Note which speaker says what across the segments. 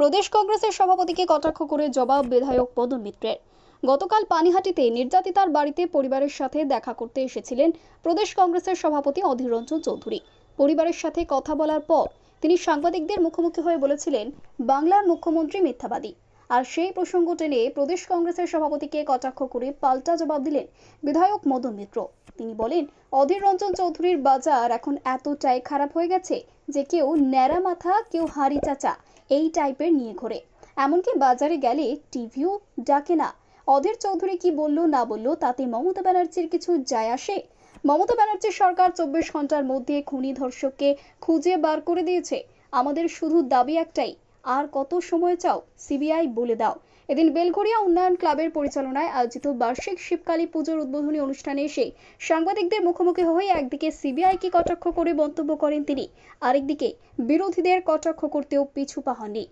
Speaker 1: প্রদেশ কংগ্রেসের সভাপতিকে কটাক্ষ করে জবাব বিধায়ক মদন মিত্রের। গতকাল পানিহাটিতে নির্যাতিতার বাড়িতে পরিবারের সাথে দেখা করতে এসেছিলেন প্রদেশ কংগ্রেসের সভাপতি অধীর রঞ্জন চৌধুরী। পরিবারের সাথে কথা বলার পর তিনি সাংবাদিকদের মুখোমুখি হয়ে বলেছিলেন, বাংলার মুখ্যমন্ত্রী মিথ্যাবাদী। আর সেই প্রসঙ্গ টেনে প্রদেশ কংগ্রেসের সভাপতিকে কটাক্ষ করে পাল্টা জবাব দিলেন বিধায়ক মদন মিত্র। তিনি বলেন, অধীর রঞ্জন চৌধুরীর বাজার এখন এতটাই খারাপ হয়ে গেছে যে কেউ ন্যাড়া মাথা, কেউ হাড়ি চাচা এই টাইপের নিয়ে ঘোরে। এমনকি বাজারে গেলে টিভিও ডাকে না। অধীর চৌধুরী কি বলল না বলল তাতে মমতা ব্যানার্জির কিছু যায় আসে? মমতা ব্যানার্জির সরকার চব্বিশ ঘণ্টার মধ্যে খুনি ধর্ষককে খুঁজে বার করে দিয়েছে। আমাদের শুধু দাবি একটাই, আর কত সময় চাও? সিবিআই বলে দাও। এদিন বেলঘরিয়া উন্নয়ন ক্লাবের পরিচালনায় আয়োজিত বার্ষিক শিবকালী পুজোর উদ্বোধনী অনুষ্ঠানে এসে সাংবাদিকদের মুখোমুখি হয়ে একদিকে সিবিআইকে কটাক্ষ করে মন্তব্য করেন তিনি আরেকদিকে বিরোধীদের কটাক্ষ করতেও পিছু পা হননি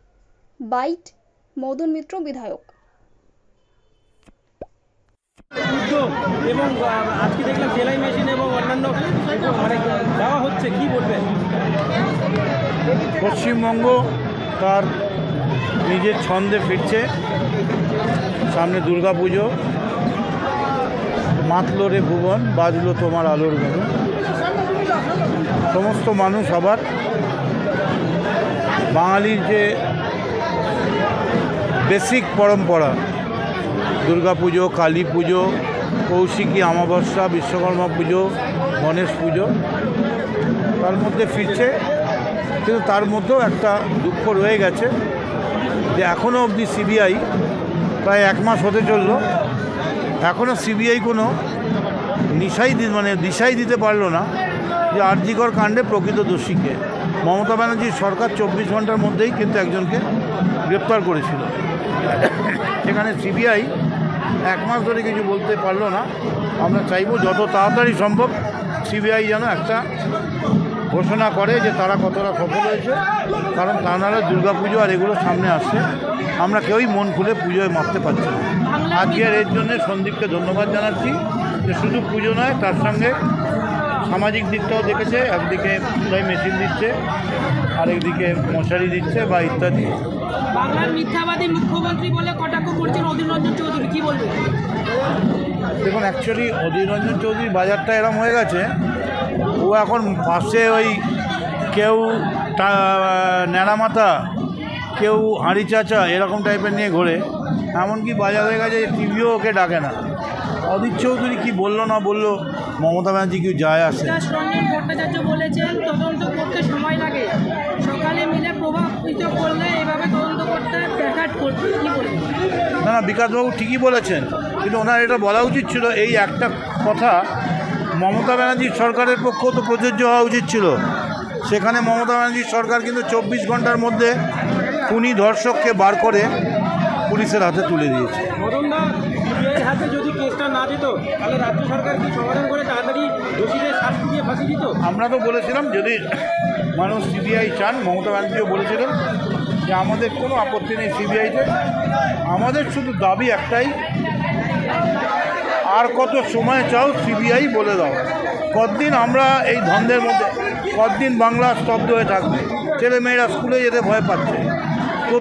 Speaker 1: বাইট মদন মিত্র বিধায়ক।
Speaker 2: এবং আজকে দেখলাম সেলাই মেশিন এবং অন্যান্য মানে দেওয়া হচ্ছে কি বলবেন?
Speaker 3: পশ্চিমবঙ্গ তার নিজের ছন্দে ফিরছে। সামনে দুর্গা পুজো। মাতলো রে ভুবন, বাজলো তোমার আলোর গরম সমস্ত মানুষ আবার বাঙালির যে বেসিক পরম্পরা, দুর্গা পুজো, কালী পুজো, কৌশিকী অমাবস্যা, বিশ্বকর্মা পুজো, গণেশ পুজো, তার মধ্যে ফিরছে। কিন্তু তার মধ্যেও একটা দুঃখ রয়ে গেছে। যে এখনও অবধি সিবিআই প্রায় এক মাস হতে চলল। এখনও সিবিআই কোনো নিশাই দি- মানে দিশাই দিতে পারল না যে আরজিকর কাণ্ডে প্রকৃত দোষীকে। মমতা ব্যানার্জির সরকার চব্বিশ ঘণ্টার মধ্যেই কিন্তু একজনকে গ্রেপ্তার করেছিল। সেখানে সিবিআই এক মাস ধরে কিছু বলতে পারল না। আমরা চাইব যত তাড়াতাড়ি সম্ভব সিবিআই যেন একটা ঘোষণা করে যে তারা কতটা সফল হয়েছে। কারণ তা নাহলে দুর্গা পুজো আর এগুলো সামনে আসছে। আমরা কেউই মন খুলে পুজোয় মারতে পারছি না। আজকের এর জন্য সন্দীপকে ধন্যবাদ জানাচ্ছি যে শুধু পুজো নয় তার সঙ্গে সামাজিক দিকটাও দেখেছে। একদিকে সেলাই মেশিন দিচ্ছে আরেকদিকে মশারি দিচ্ছে বা ইত্যাদি।
Speaker 4: বাংলার মিথ্যাবাদী মুখ্যমন্ত্রী বলে কটাক্ষ করছেন অধীর রঞ্জন চৌধুরী কি বলবেন?
Speaker 3: দেখুন অ্যাকচুয়ালি অধীর রঞ্জন চৌধুরীর বাজারটা এরম হয়ে গেছে ও এখন পাশে ওই কেউ ন্যাড়ামাথা কেউ হাঁড়ি চাচা এরকম টাইপের নিয়ে ঘোরে এমনকি বাজার কাছে টিভিও ওকে ডাকে না। অধীর চৌধুরী কী বলল না বলল মমতা ব্যানার্জি কেউ যায় আসে?
Speaker 4: ভট্টাচার্য বলেছেন তদন্ত করতে সময় লাগে। সকালে মিলে প্রভাবিত করলে এভাবে তদন্ত করতে ব্যাঘাত করতে
Speaker 3: না না বিকাশবাবু ঠিকই বলেছেন কিন্তু ওনার এটা বলা উচিত ছিল এই একটা কথা মমতা ব্যানার্জির সরকারের পক্ষেও তো প্রযোজ্য হওয়া উচিত ছিল। সেখানে মমতা ব্যানার্জির সরকার কিন্তু চব্বিশ ঘণ্টার মধ্যে খুনি ধর্ষককে বার করে পুলিশের হাতে তুলে দিয়েছে।
Speaker 2: হাতে যদি কেসটা না দিত তাহলে রাজ্য সরকার কি সমাধান করে তাড়াতাড়ি দোষীদের শাস্তি দিয়ে ফাঁসি দিত?
Speaker 3: আমরা তো বলেছিলাম যদি মানুষ সিবিআই চান মমতা ব্যানার্জিও বলেছিলেন যে আমাদের কোনো আপত্তি নেই সিবিআইতে। আমাদের শুধু দাবি একটাই আর কত সময় চাও সিবিআই বলে দাও। কতদিন আমরা এই ধন্দের মধ্যে কতদিন বাংলা স্তব্ধ হয়ে থাকবে? ছেলে মেয়েরা স্কুলে যেতে ভয় পাচ্ছে।